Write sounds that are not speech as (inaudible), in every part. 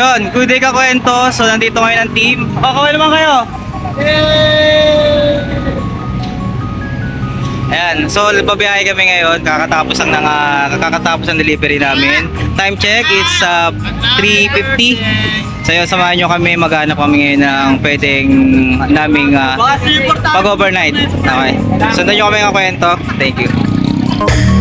Yun, good day ka kwento. So, nandito ngayon ang team. O, kawal naman kayo. Ayan, so babiyahe kami ngayon. Kakatapos ang nang kakatapos ang delivery namin. Time check is uh, 3:50. So yun, samahan nyo kami. Maghanap kami ngayon ng pwedeng naming uh, pag-overnight. Okay. Sundan nyo kami ng kwento. Thank you.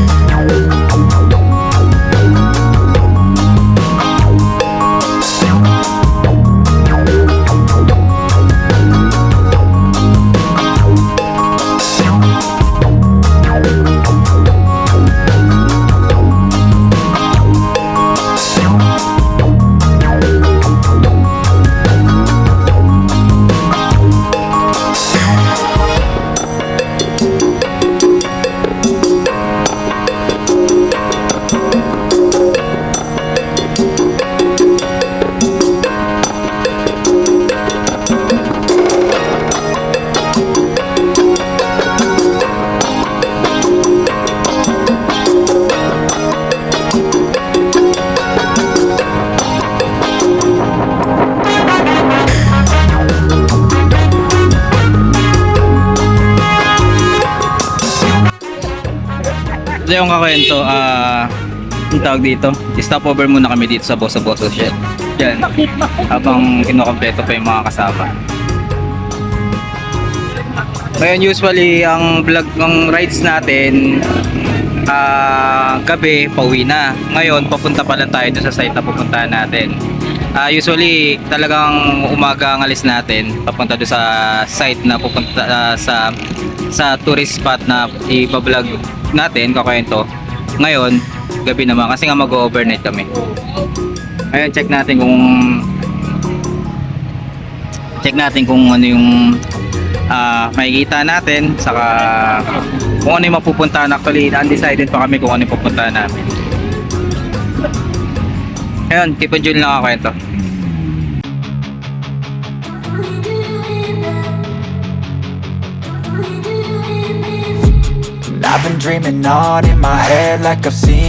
Tawag dito, stop over muna kami dito sa Bosa Bosa Shed. Yan. Habang kinukompleto pa yung mga kasama. Ngayon usually ang vlog ng rides natin ah gabi pauwi na. Ngayon papunta pa lang tayo doon sa site na pupuntahan natin. Ah usually talagang umaga ang alis natin papunta doon sa site na pupunta ah, sa sa tourist spot na i-vlog natin kakwento. Ngayon gabi naman kasi nga mag-overnight kami. Ngayon check natin kung check natin kung ano yung ah makikita natin saka kung ano yung mapupuntahan. Actually undecided pa kami kung ano yung pupuntahan namin. Ayun keep on lang ako ito. I've been dreaming on in my head like I've seen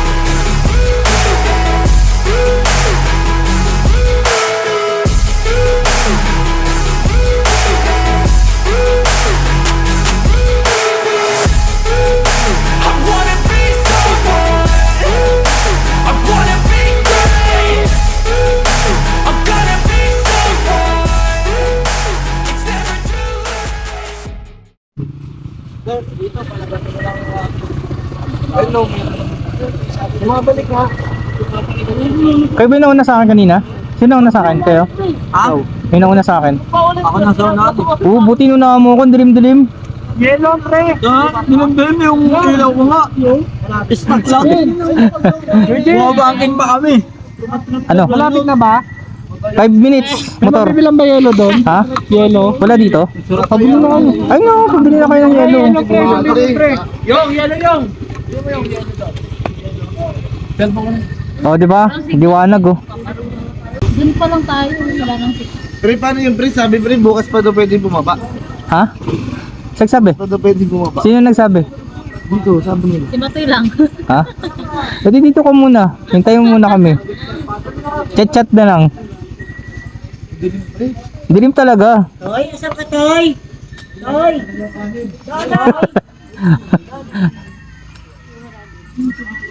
Bumabalik nga. kayo ba yung nauna sa akin kanina? sino nauna sa akin? kayo? Ah? may nauna sa akin Ako na sa natin. oo buti nung mo ako dilim dilim Yellow, pre. Ha? Dinamdam yung ilaw ko nga. Stuck lang. Bumabangking pa kami. ano? Malapit na ba? 5 minutes, motor. Bilang ba yelo doon? Ha? Yelo. Wala dito? Pabili na kayo. Ay nga, pabili na kayo ng yelo. Yung, yelo yung. Oh, di ba? Liwanag oh. Dun pa lang tayo, wala nang six. Pre, paano yung pre? Sabi pre, bukas pa daw pwede bumaba. Ha? Nagsabi? Pa daw pwede bumaba. Sino nagsabi? Dito, sabi nila. Si Matoy lang. Ha? Pwede dito ka muna. Hintayin mo muna kami. Chat-chat na lang. Dilim talaga. Toy, asap ka, Toy? Toy! Toy! (laughs)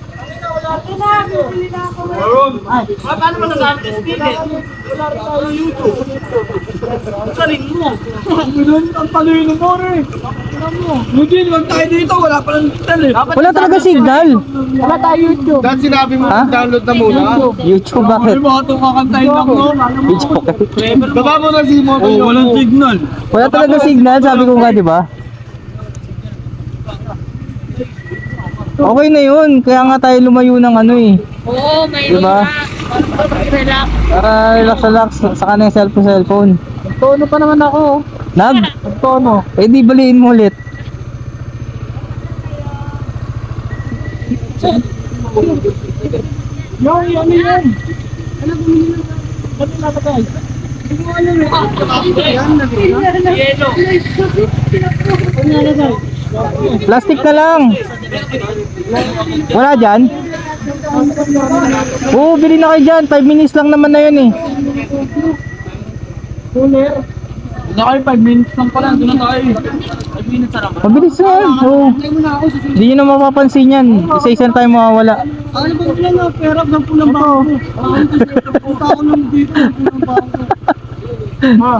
Pre, yelo, pre. Ganun ang talino mo rin. Wag tayo dito. Wala pa lang eh. Wala talaga signal. Wala tayo YouTube. Dahil sinabi mo, download na muna. YouTube bakit? mga ito kakantayin lang no. YouTube Baba mo na si Moto. Oh, walang signal. Wala talaga signal, sabi ko nga, di ba? Okay na yun, kaya nga tayo lumayo ng ano eh. Oo, may Diba? relax. Para relax relax, saka na yung cellphone cellphone. Tono pa naman ako. Nag? Tono. Eh di baliin mo ulit. Yung, yung, yung. Ano ba yun? Ba't nilapatay? Plastic na lang. Wala dyan? Oo, bili na kayo dyan. 5 minutes lang naman na yun eh. Cooler. Na kayo 5 minutes lang pala. Doon na tayo. 5 minutes na lang. Mabilis na yan. Oo. Hindi nyo na mapapansin yan. Isa-isa na tayo mawawala. Ano ba sila na? Pera ng pulang bako. Punta ako lang dito. Pulang bako. Ma.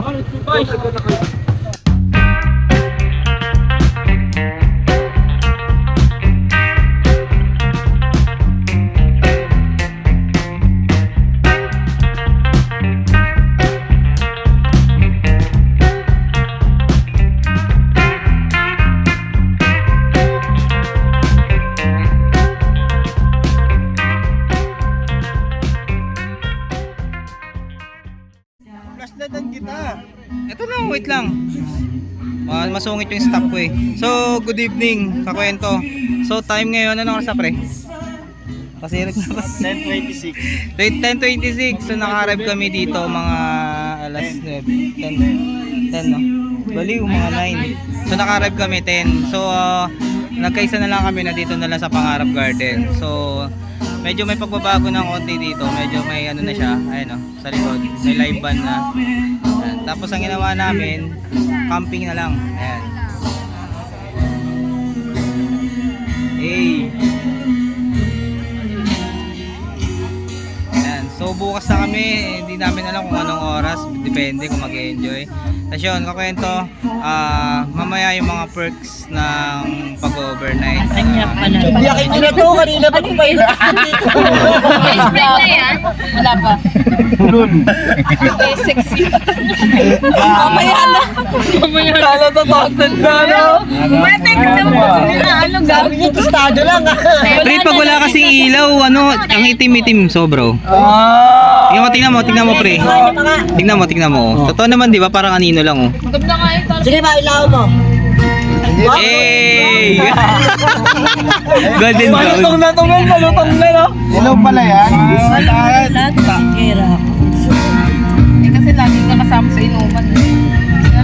Flashlightan kita. Ito lang, wait lang. Ah, masungit yung stop ko eh. So, good evening, kakwento. So, time ngayon, ano oras na pre? Kasi na ba? 10.26. 10.26, so naka-arrive kami dito mga alas 9, 10, 10 no? Baliw, mga 9. So naka-arrive kami 10. So, uh, nagkaisa na lang kami na dito na lang sa Pangarap Garden. So, medyo may pagbabago ng konti dito. Medyo may ano na siya, ayun no, sa likod. May live band na. Ayan. Tapos ang ginawa namin, camping na lang. Ayan. Hey. So bukas na kami, hindi namin alam kung anong oras, depende kung mag-enjoy. Tapos yun, kakwento, ah mamaya yung mga perks ng pag-overnight. Kanya pala. Biyakin nyo na to. Kanina pa kung na yan? Wala pa. Okay, sexy. Mamaya na. Mamaya na. Kala to toasted na, no? Matik na mo. Ano, Sabi niya, tostado lang. ah. Pre, pag wala kasing ilaw, ano, ang itim-itim, sobro. Tingnan mo, tingnan mo, tingnan mo, pre. Tingnan mo, tingnan mo. oh. Totoo naman, di ba? Parang anino lang, oh. Maganda nga yun. Sige ba, ilaw mo. Hey! (laughs) Golden brown. na to, men. Malutong na, no? Ilaw pala yan. Si Kira. Eh, kasi lagi ka kasama sa inuman. eh.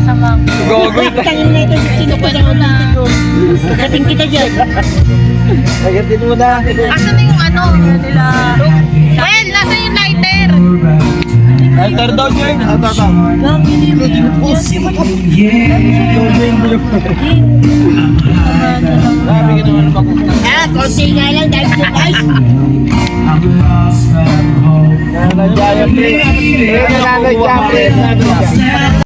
Sinasama ko. Gogo. Tangin na ito. Sino pa na. Dating kita dyan. Agatin mo na. Asan na yung ano? Nila. Well, nasa yung lighter? Lighter daw, Jeng. Ito, ito. Ah, konti nga lang dahil sa guys. Nanadya pre. Nanadya pre. Nanadya.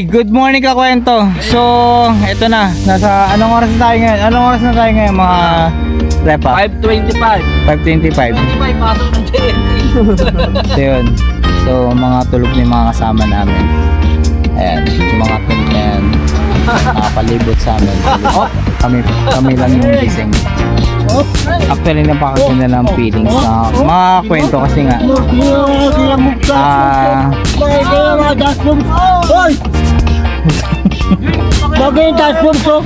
Good morning ka kwento. So, eto na. Nasa anong oras na tayo ngayon? Anong oras na tayo ngayon mga repa? 525. 5.25. So yun. So mga tulog ni mga kasama namin. Ayan, yung mga tulog na yan. Nakapalibot sa amin. Oh, kami, kami lang yung gising. Actually, napakaganda ng feelings na mga kwento kasi nga. Ah, Bagay yung dashboard so.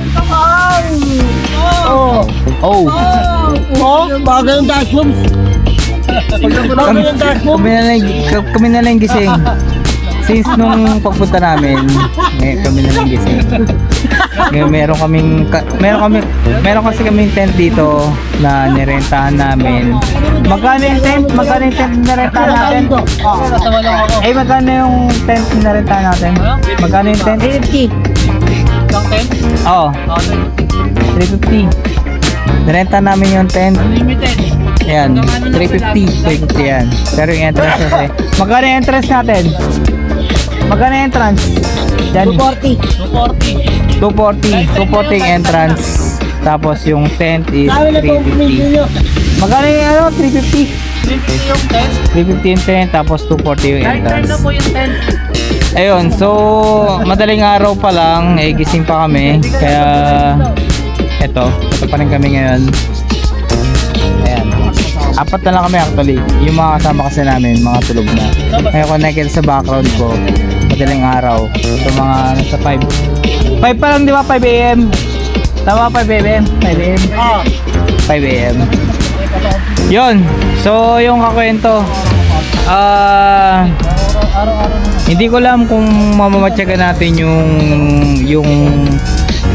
Oh. oh, Oh, bagay yung dashboard. Bagay yung dashboard. kami na lang, kami na lang gising. Since nung pagpunta namin, may, kami na lang gising. Ngayon meron kaming ka- meron kami meron kasi kaming tent dito na nirentahan namin. Magkano yung tent? Magkano yung tent na rentahan natin? Eh magkano yung tent na rentahan natin? Magkano yung tent? 350. Oo. 350. Nirenta namin yung tent. Ayan, 350. 350 yan. Pero yung entrance kasi. Magkano yung entrance natin? Magkano yung entrance? Yan. 240. 240. 240 yung entrance. Tapos yung tent is Sabi na po 350. Magkano yung ano? 350? 350 yung tent. Tapos 240 yung entrance. Ayun, so madaling araw pa lang, eh gising pa kami. Kaya eto, ito pa rin kami ngayon. Ayan. Apat na lang kami actually. Yung mga kasama kasi namin, mga tulog na. Kaya connected sa background ko. Madaling araw. So mga nasa 5. 5 pa lang di ba? 5 a.m. Tama 5 a.m. 5 a.m. 5 a.m. Yun. So yung kakwento. Ah... hindi ko alam kung mamamatyagan natin yung yung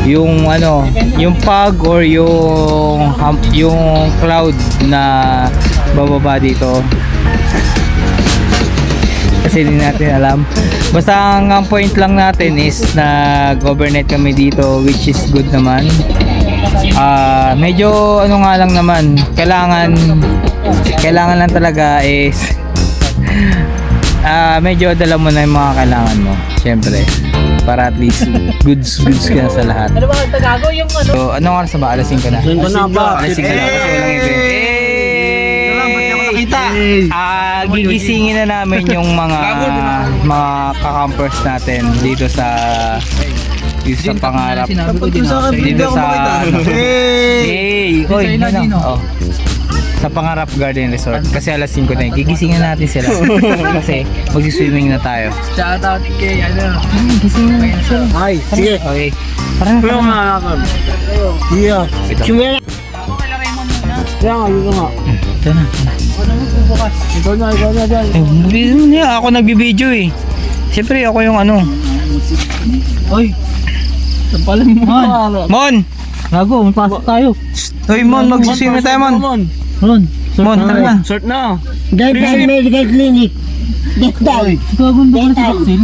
yung ano, yung fog or yung yung cloud na bababa dito. Kasi hindi natin alam. Basta ang, ang point lang natin is na government kami dito which is good naman. Ah, medyo ano nga lang naman, kailangan kailangan lang talaga is (laughs) ah medyo dala mo na yung mga kailangan mo. Syempre. Para at least goods goods ka na sa lahat. Ano ba tagago yung ano? So, anong oras na ba? Alas 5 na. Alas 5 na ba? Alas 5 na kasi walang event. Hey! Gigisingin na namin (laughs) yung mga mga kakampers natin dito sa dito sa pangarap. Dito sa. (laughs) Hey! Oy, ano? Oh sa Pangarap Garden Resort kasi alas 5 na yun. Gigisingin natin sila (laughs) kasi magsiswimming na tayo. Shoutout kay ano. Gisingin na sila. Ay, sige. Okay. Parang na Yung mga nakakam. Yeah. Chumera. Nga, yun nga. Ito na. Ikaw na, ikaw na dyan. Eh. Ako nagbibideo eh. Siyempre ako yung ano. Oy. Sampalan mo. Mon. Mon! Gago, magpasok tayo. Hoy Mon, magsiswimming tayo Mon. Ron. Mon, tara na. Short na. Dental Medical Clinic. Dental. Gago, ba na si Joxin?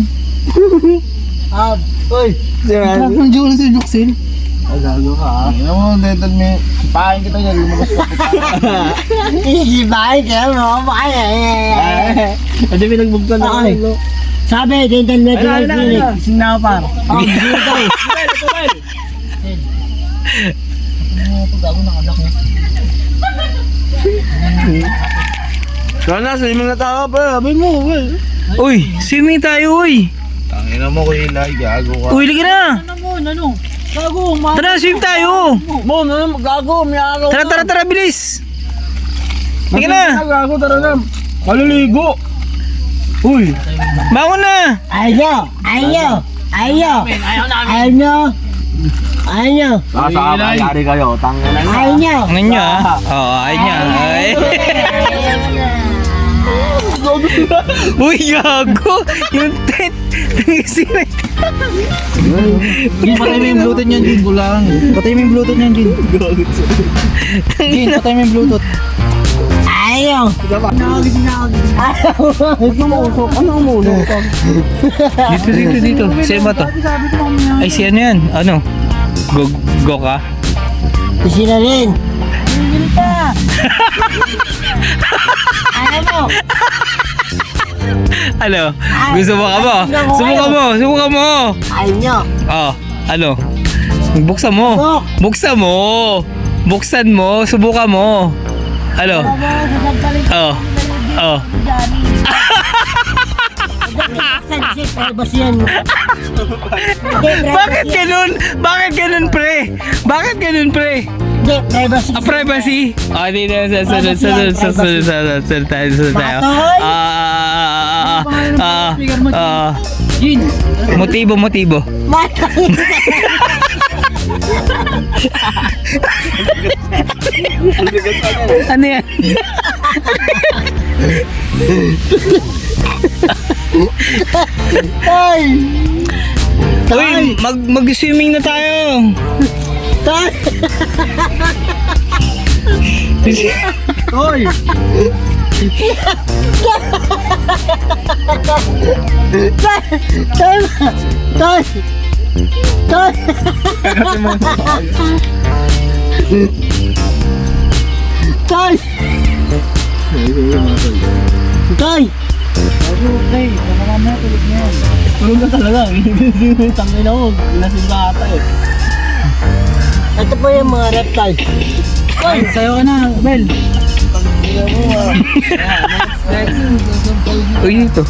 Ah, oy. Gago, na si Joxin. Ay, gago ka ah. Ano mo, dental me. Kita yan. Lumabas ka. Isibahin (laughs) ka mo, makaya. Hindi pinagbugtan na Ay. Sabi, Dental Medical Clinic. Sing na par. Oh, (laughs) dito tayo. Sana, swimming na tayo pa. Sabi mo, well. Uy, swimming tayo uy. Tangina mo, Kuya Eli. Gago ka. Uy, lagi na. Ano mo, ano? Gago, ma. Tara, swim tayo. Mo, ano, gago. May araw. Tara, tara, tara, bilis. Sige na. Gago, tara na. Maliligo. Uy. Bangon na. Ayaw. Ayaw namin. Ayaw. Ayaw. Nasa kamayari kayo. Tangina na. Ayaw. Ang niya. Oo, ayun niya. Ay. (laughs) Uy, gago. Yung tent. Nangisira. Patay mo yung bluetooth niyan, Jun. Bulang. Patay mo yung bluetooth niyan, Jun. Jun, patay mo yung bluetooth. Ayaw. Nakagising na ako. Na mausok. Ano mulo? Dito, dito, dito. Sino ba to? Ay, si ano yan? Ano? Go, go ka? Kasi na rin. Ayaw mo. Ano? Gusto mo ka mo? Subukan mo, subukan mo. Ayaw nyo. Oh, ano? Buksan mo. Buk. Buksan mo. Buksan mo, subukan mo. Ano? Oh. Oh. Bakit ganun? Bakit ganun, pre? Bakit ganun, pre? Hindi, privacy. Ah, privacy? Ah, di na. Sa sa sa sa sa sa sa sa sa tayo sa tayo. Ah, ah, ah. Jin! Motibo, motibo. (laughs) Ano yan? Tay! Uy, mag mag-swimming na tayo. Tay! Hoy! Tay! Tay! Tay! Tay! Tay! Okay, baka mamaya tulog na yan. Tulog na talaga. Tangay na ako. Lasing ka ata eh. Ito po yung mga reptiles. Ay, sayo ka na, Bel. Uy, ito.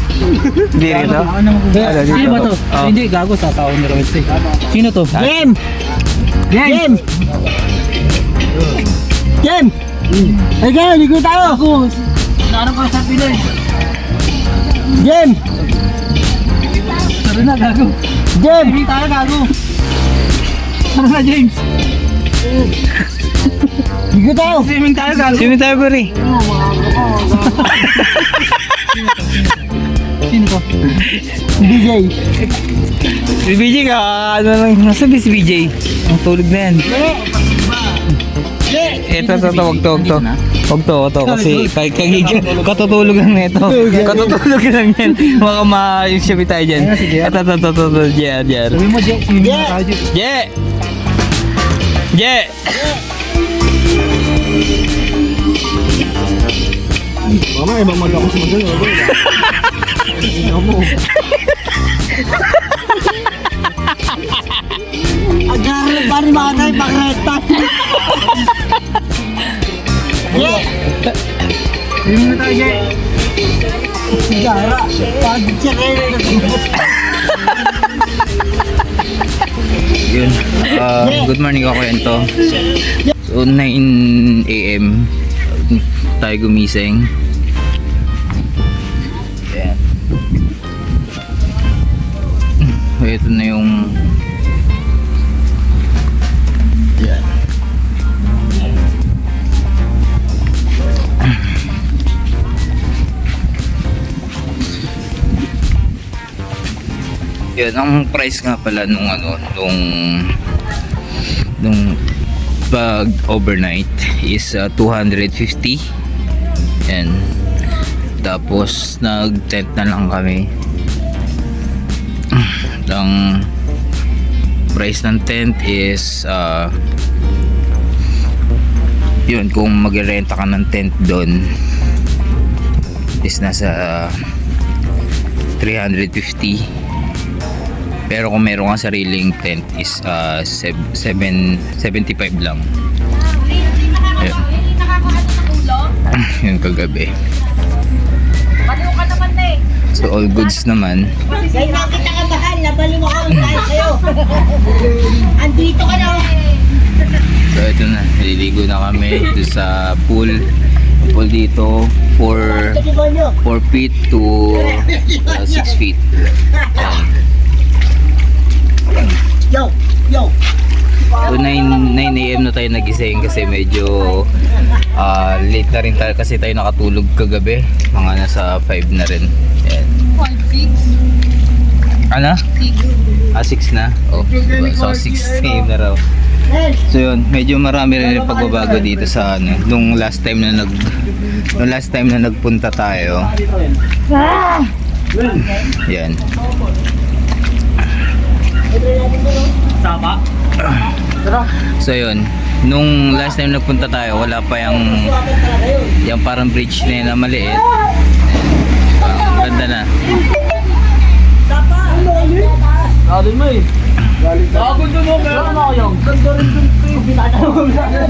Hindi rito. Ano, dito? Sino ba to? Oh. Hindi, gago sa tao ni Royce eh. Sino to? Game! Game! Game! Hey, game! Ligo tayo! Naano ka sa pila eh. Game! Tara na, gago. Game! Hindi tayo, gago. Tara na, James. (laughs) Ligo tayo! Swimming tayo, gago. Swimming tayo, pare. Sino to? DJ! Si BJ ka, ano lang, nasa si BJ? Ang tulog na yan. Ito, ito, ito, wag to, wag to. Wag to, wag to, kasi kay kagig, katutulog lang nito. Katutulog lang yan. Baka ma-shabi tayo dyan. Ito, ito, ito, ito, ito, Jer, Jer. Sabi mo, Jay, swimming na tayo! Mama, eh, ibang mag ako sa mga ganyan. Tingnan mo. Agar ba ni Manay Pangreta? Yeah! Hindi na tayo, Jay. Sigara, cerai. Yun. Uh, good morning ako, Ento. So 9 a.m. tayo gumising. Ayan. Ito na yung Ayan. Yan, ang price nga pala nung ano, nung nung pag overnight is uh, 250. Yan. Tapos nag-tent na lang kami. (clears throat) Ang price ng tent is uh, yun kung magrenta ka ng tent doon is nasa uh, 350 pero kung meron kang sariling tent is uh, seb- seven- 75 lang. (laughs) Ayun. Yun kagabi. Eh. So all goods naman. Kaya nakita ka mahal, nabali mo ako tayo sa'yo. (laughs) Andito ka na. So ito na, naliligo na kami dito sa pool. Pool dito 4 Sabi mo nyo. 4 feet to 6 feet. Ayan. (laughs) Yo! Yo! So 9, 9 a.m. na tayo nagising kasi medyo ah, late na rin tayo kasi tayo nakatulog kagabi. Mga nasa 5 na rin. Ayan. 5, 6, Ano? Ah, 6 na? Oh, diba? So 6 a.m. na raw. So yun, medyo marami rin yung pagbabago dito sa ano, nung last time na nag nung last time na nagpunta tayo. Yan. Tama. So yun, nung last time nagpunta tayo, wala pa yung yung parang bridge na yun na maliit. Ang ganda na. Galing mo eh.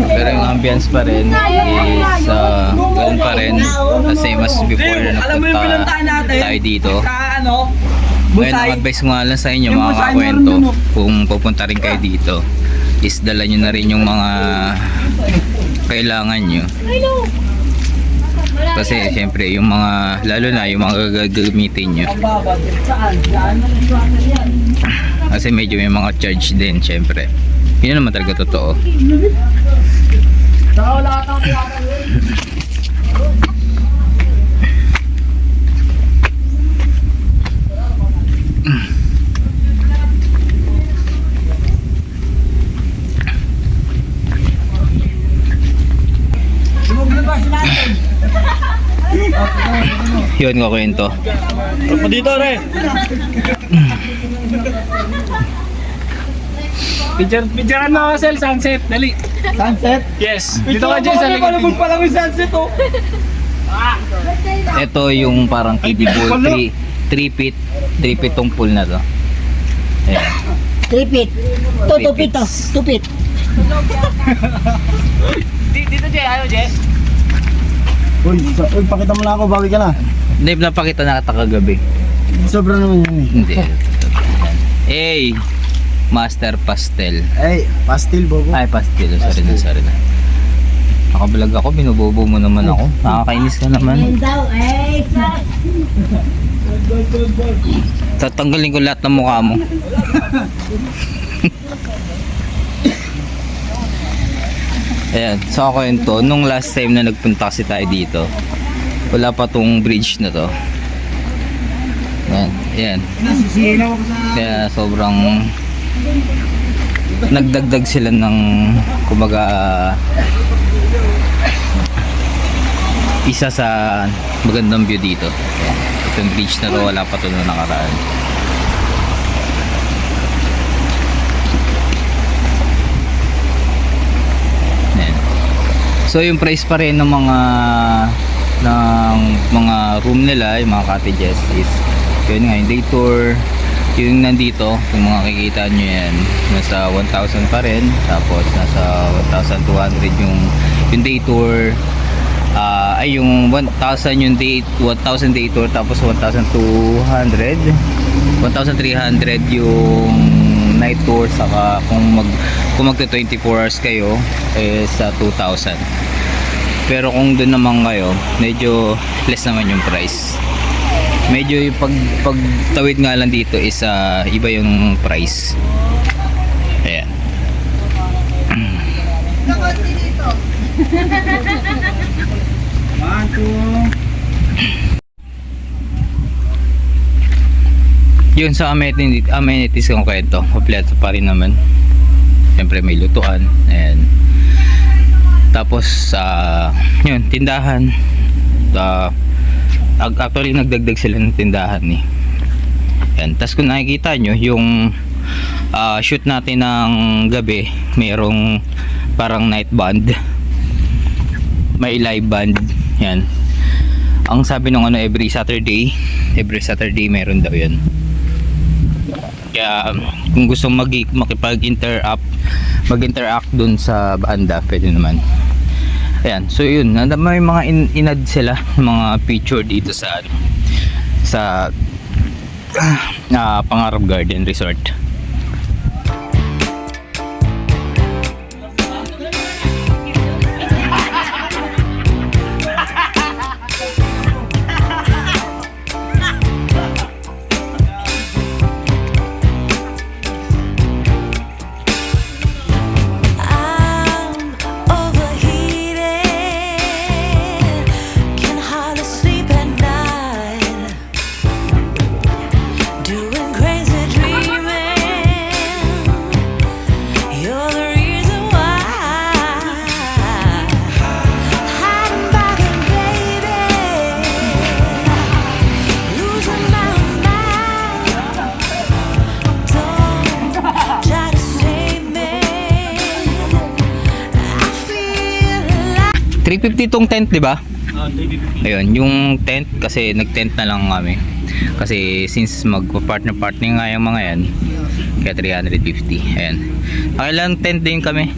Pero yung ambience pa rin is uh, ganun pa rin. The same as before na nagpunta tayo dito. Ang advice ko nga lang sa inyo, mga kakwento, kung pupunta rin kayo dito, is dala nyo na rin yung mga kailangan nyo. Kasi siyempre, yung mga, lalo na yung mga gagamitin nyo. Kasi medyo may mga charge din, siyempre. Yun naman talaga totoo. Yun ko kwento. Ako dito, re. Picture, picturean mo ako, Sel, sunset. Dali. Sunset. Yes. Dito ka dyan sa likod. Pa lang yung sunset, oh. Ito yung parang kiddie pool, 3 3 feet, 3 feet tong pool na to. Ayan. Tripit. To, tupit to. Tupit. Dito, Jay. Ayaw, Jay. Uy, uy, pakita mo na ako, bawi ka na. Hindi, napakita na kita kagabi. Sobra naman yan eh. Hindi. Hey, Master Pastel. Ay, pastil, bobo. Ay, pastel. Sorry na, sorry na. Nakablog ako, binubobo mo naman ako. Nakakainis ka naman. daw, eh. sa- Tatanggalin ko lahat ng mukha mo. (laughs) Ayan, so ako yun to. Nung last time na nagpunta kasi tayo dito, wala pa tong bridge na to. Ako sa... Kaya sobrang nagdagdag sila ng kumbaga isa sa magandang view dito. Ayan. Itong beach na to wala pa to nung nakaraan. Ayan. So yung price pa rin ng mga ng mga room nila, yung mga cottages is yun nga yung day tour yung nandito kung makikita nyo yan nasa 1,000 pa rin tapos nasa 1,200 yung yung day tour. Ah, ay yung 1,000 yung day 1,000 day tour tapos 1,200 1,300 yung night tour saka kung mag kung magta 24 hours kayo is sa 2,000 pero kung doon naman kayo medyo less naman yung price. Medyo yung pag pagtawid nga lang dito is ah, iba yung price. Ayan. One, (clears throat) two. yun sa amenities, amenities kong kwento. Kompleto pa rin naman. Siyempre may lutuan. Ayan tapos sa yun tindahan. Uh, actually nagdagdag sila ng tindahan eh. Yan tapos kung nakikita nyo yung ah, shoot natin ng gabi mayroong parang night band. May live band yan. Ang sabi nung ano every Saturday every Saturday meron daw yun. Kaya kung gusto mag makipag-interact mag-interact dun sa banda pwede naman ayan. So yun. May mga in inad sila (laughs) mga picture dito sa sa ah, Pangarap Garden Resort like 350 tong tent, di ba? Ayun, yung tent kasi nag-tent na lang kami. Kasi since magpa-partner-partner nga yung mga yan, kaya 350. Ayan. Nakailang tent din kami.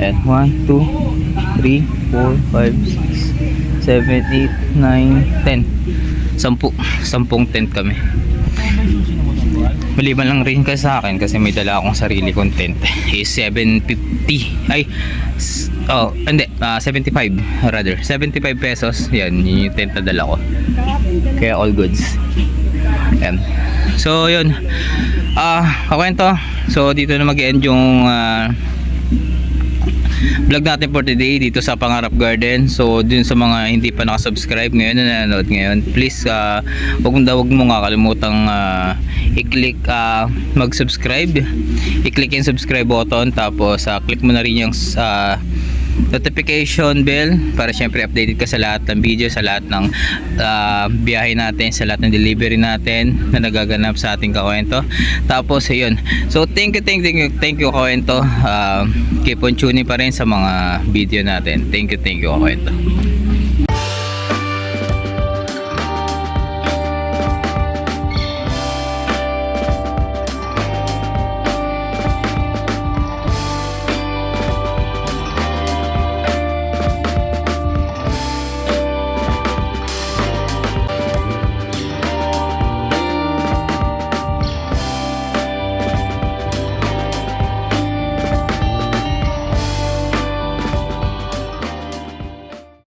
Ayan. 1, 2, 3, 4, 5, 6, 7, 8, 9, 10. Sampu. Sampung tent kami. Maliban lang rin ka sa akin kasi may dala akong sarili kong tent (laughs) is 750 ay oh hindi. Ah, 75 rather. 75 pesos. Yan yun yung tent na dala ko. Kaya all goods. Yan. So yun. Ah okay to so dito na mag-end yung ah, vlog natin for today dito sa Pangarap Garden. So, dun sa mga hindi pa nakasubscribe ngayon, na nanonood ngayon, please, uh, wag mo wag mo nga kalimutang ah, i-click, ah, mag-subscribe. I-click yung subscribe button, tapos uh, click mo na rin yung sa notification bell para syempre updated ka sa lahat ng video, sa lahat ng ah, biyahe natin, sa lahat ng delivery natin na nagaganap sa ating kawento. Tapos ayun. So thank you, thank you, thank you kawento. Ah, keep on tuning pa rin sa mga video natin. Thank you, thank you kawento.